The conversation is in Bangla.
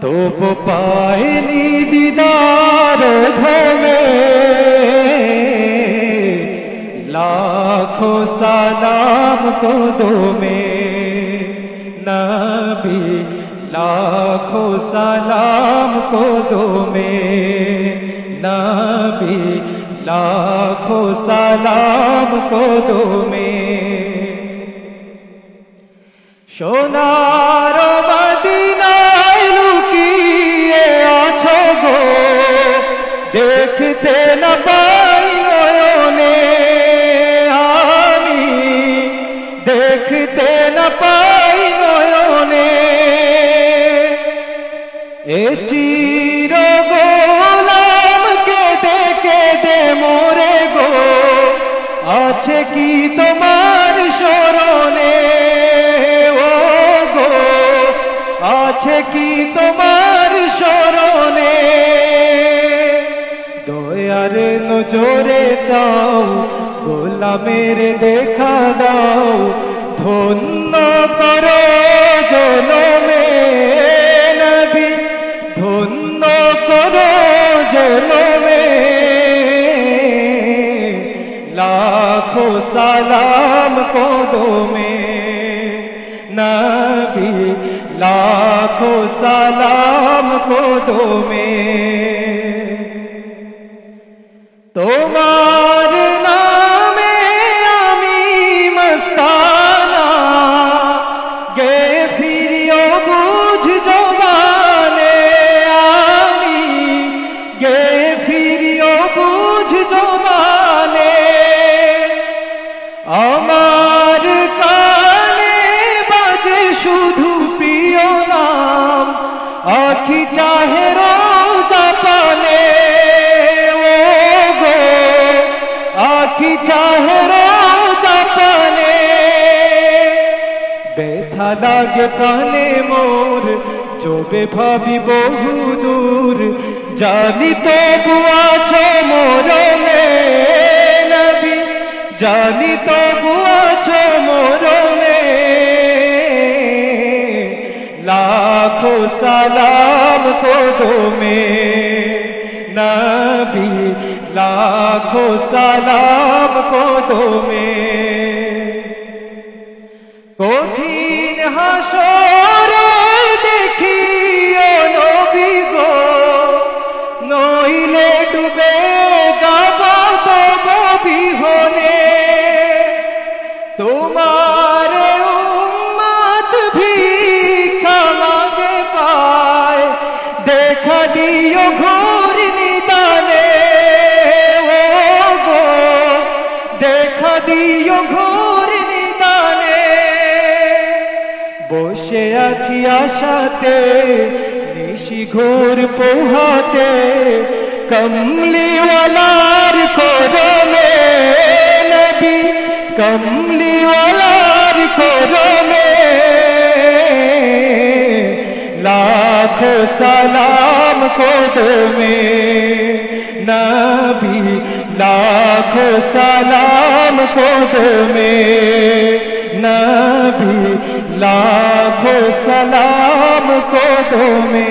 তবু পায়নি দিদার ঘমে লাখো সালাম কদমে। নবী, লাখো সালাম কদমে। নবী, লাখো সালাম কদমে। সোনার আছে কি তোমার স্মরণে? ও গো আছে কি তোমার স্মরণে? দয়ার নজরে চাও, গোলামের দেখা দাও, ধন্য করো। সালাম কদমে নবী লাখো সালাম কদমে আমার কানে বাজে শুধু প্রিয় নাম। আখি চাহে রোজা পানে। ও গো আখি চাহে রোজা পানে। ব্যথা লাগে প্রাণে মোর চোবে ভাবি বহু দূর জানি তো বুয়াছ মোরনে নবী জানি তো বুয়াছ মোরনে লাখো সালাম কদমে। নবী লাখো সালাম কদমে। কঠিন হাসরে দিও ঘোর নিদানে। বসে আছি আশাতে, নিশি ঘোর পোহাতে, কমলিওয়ালার করমে নবী, কমলিওয়ালার করমে লাখ সালাম কদমে। নবী লাখ সালাম কদমে নবী सलाम সালাম কদমে